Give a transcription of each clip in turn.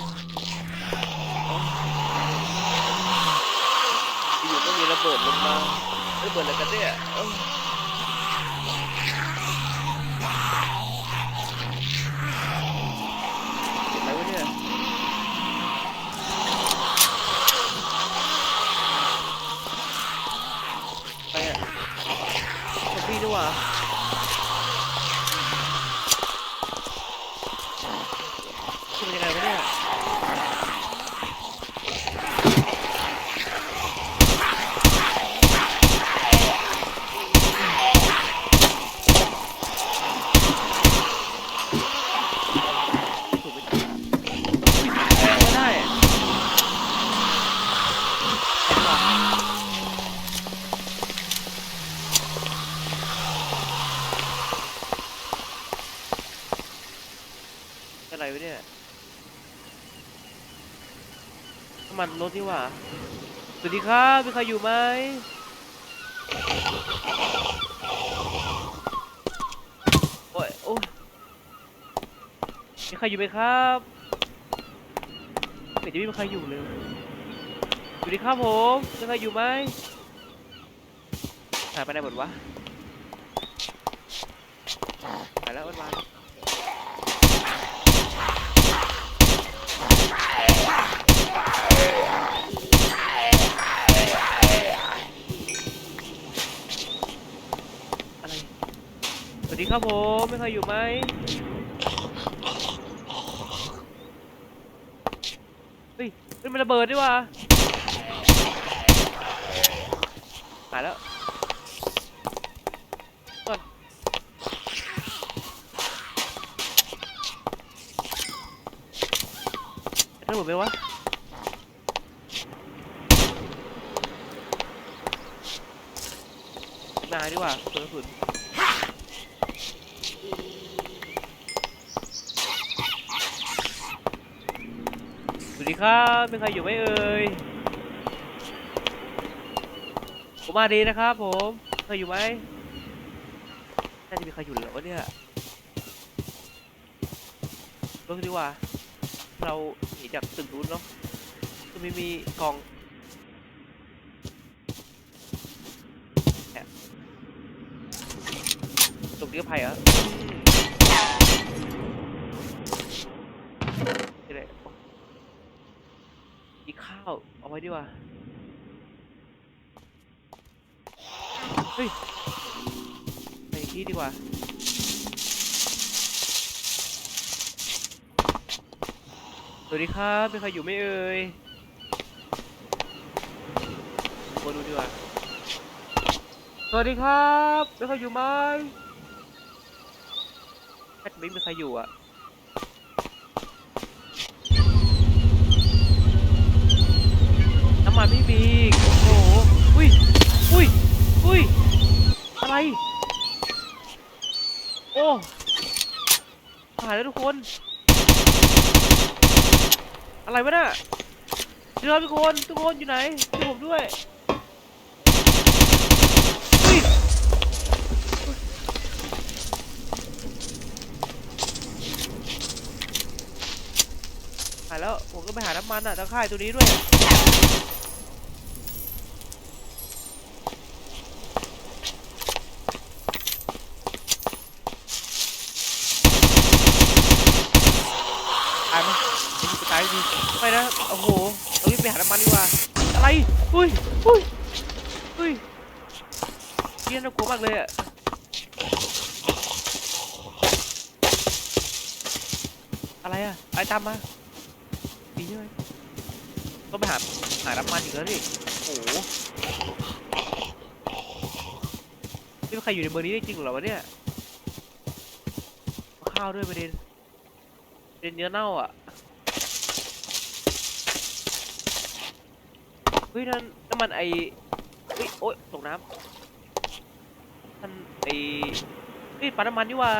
ที่ไหนเนี่ยเอ้าอยู่ก็มีระเบิดลงมาระเบิดอะไรกันเนี่ยอะไรวะเนี่ยไปอะซอมบี้ด้วยว่ะคือมันยังไงวะเนี่ย ถูกไหมอุ้ยไม่ได้อะแอบว่ะอะไรวะเนี่ยน้ำ มันรถนี่หว่า สวัสดีครับมีใครอยู่ไหมโอ้ยโอ้ยมีใครอยู่ไหมครับไม่เห็นจะไม่มีใครอยู่เลยอยู่ดีครับผมมีใครอยู่ไหมหายไปไหนหมดวะหายแล้วมันมา วัสดีครับผมไมีใครอยู่ไหมเฮ้ยมันระเบิดดีว่ะหายแล้วก่อนระเบิดไปวะนายดีกว่าเสือสุ ดสวัสดีครับมีใครอยู่ไหมเอ่ย ผมมาดีนะครับผมใครอยู่ไหมน่าจะมีใครอยู่เหรอวะเนี่ยลงดีกว่า เราหนีจากตึกนู้นเนาะจะไม่มีกล่องตกนี้ก็ภัยเหรอนี่แหละ มีข้าว เอาไว้ดีกว่า เฮ้ย ไปอีกที่ดีกว่า สวัสดีครับมีใครอยู่ไหมเอ่ยมาดูดีกว่า สวัสดีครับมีใครอยู่ไหมแค่ไม่มีใครอยู่อะ น้ำมันไม่มีกโอ้โหอุ้ยอุ้ยอุ้ยอะไร โอ้หายแล้วทุกคน อะไรวะน่ะเดี๋ยวทุกคนทุกคนอยู่ไหนช่วยผมด้วยเฮ้ยหายแล้วผมก็ไปหาน้ำมันอะตะข่ายตัวนี้ด้วย ตายไหมยิงไปตายดีไปนะ โอ้โหเรารีบไปหาน้ำ มันดีกว่าอะไรอุ้ยอุ้ยอุ้ยเยี่ยน่ากลัวมากเลยอะอะไรอะอะไรตามมาดีใช่ไหมต้องไปหาหาน้ำมันอีกแล้วนี่โอ้โหไม่มีใครอยู่ในเมืองนี้ได้จริงเหรอวะเนี่ยข้าวด้วยประเด็นเป็นเนื้อเน่าอะ เฮ้ยนั่นน้ำมันไอเฮ้ยโอ๊ยตกน้ำท่านไอเฮ้ยปั๊มน้ำมันนี่ว่า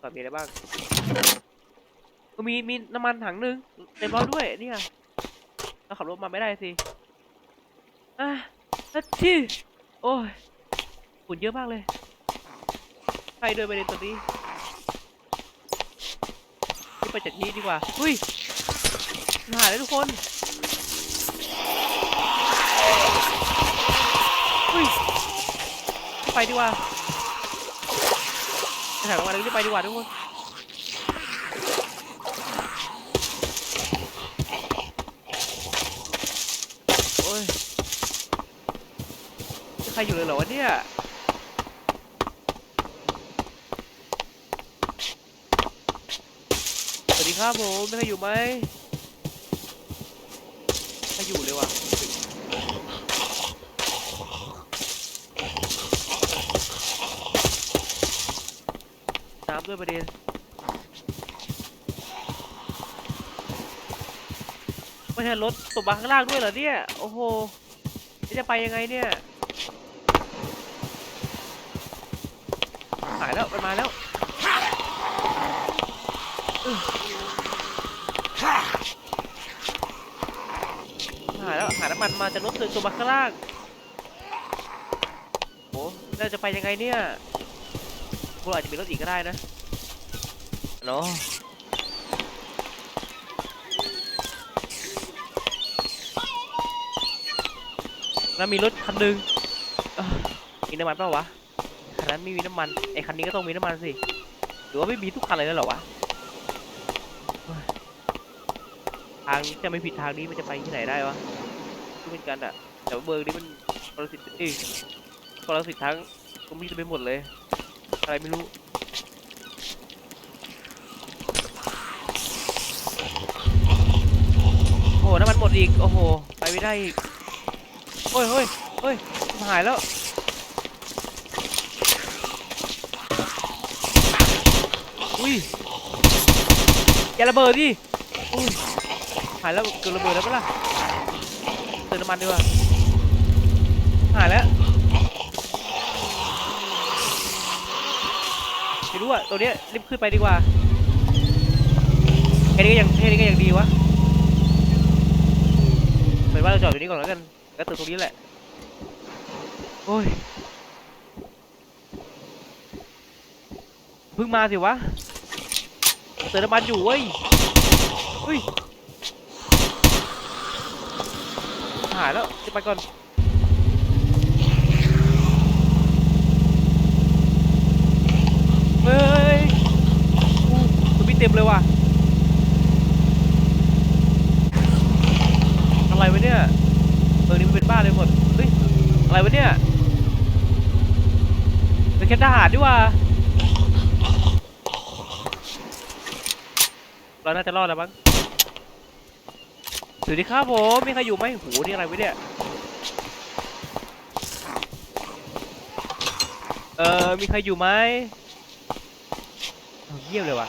ก่อนมีอะไรบ้างก็มีมีน้ำมันถังหนึ่งเต็มร้อยด้วยเนี่ยเราขับรถมาไม่ได้สิอะทัชชี่โอ้ยฝุ่นเยอะมากเลยใครเดินไปในตัวนี้ ไปจากนี้ดีกว่าอุ้ยหายแล้วทุกคนอุ้ยไปดีกว่าถ่ายออกมาเลยรีบไปดีกว่าทุกคนโอ้ยใครอยู่เลยเหรอวะเนี่ย สวัสดี ครับผมไม่ใครอยู่ไหมใครอยู่เลยว่ะน้ำด้วยประเด็นไม่ใช่รถตกมาข้างล่างด้วยเหรอเนี่ย โอ้โห จะไปยังไงเนี่ย หายแล้ว มันมาแล้ว หายแล้วหาน้ำมันมาจะรถเดินตัวมาข้างล่างโอ้น่าจะไปยังไงเนี่ยพวกเราอาจจะมีรถอีกก็ได้นะเนาะแล้วมีรถคันหนึ่งเอ้อมีน้ำมันเปล่าวะคันนั้นไม่มีน้ำมันไอ้คันนี้ก็ต้องมีน้ำมันสิหรือว่าไม่มีทุกคันเลยแล้วเหรอวะ ทางจะไม่ผิดทางนี้มันจะไปที่ไหนได้วะรู้เหมือนกันอะแต่ว่าเบอร์นี้มันปรสิตเอ้ยปรสิตทั้งก็มีไปหมดเลย อะไรไม่รู้โอ้โหน้ำมันหมดอีก โอ้โห ไปไม่ได้อีกโอ้ยเฮ้ยเฮ้ยหายแล้วอุ้ยอย่าระเบิดดิอุ้ย หายแล้วเกิดระเบิดแล้วปะล่ะเติมน้ำมันดีกว่าหายแล้วไม่รู้อะตัวเนี้ยรีบขึ้นไปดีกว่าแค่นี้ก็ยังแค่นี้ก็ยังดีวะเป็นว่าเราจอดอยู่นี่ก่อนแล้วกันแล้วเติมตรงนี้แหละโอ้ยเพิ่งมาสิวะเติมน้ำมันอยู่เว้ยเฮ้ย หายแล้วจะไปก่อนเฮ้ยตัวพี่เต็มเลยว่ะอะไรวะเนี่ยเมือนี้มันเป็นบ้านเลยหมดเฮ้ยอะไรวะเนี่ยเป็นแค่ทหารดีว่าเราน่าจะรอดแล้วมั้ง สวัสดีครับผมมีใครอยู่ไหมหูนี่อะไรวะเนี่ย เออมีใครอยู่ไหมเอาเยี่ยมเลยว่ะ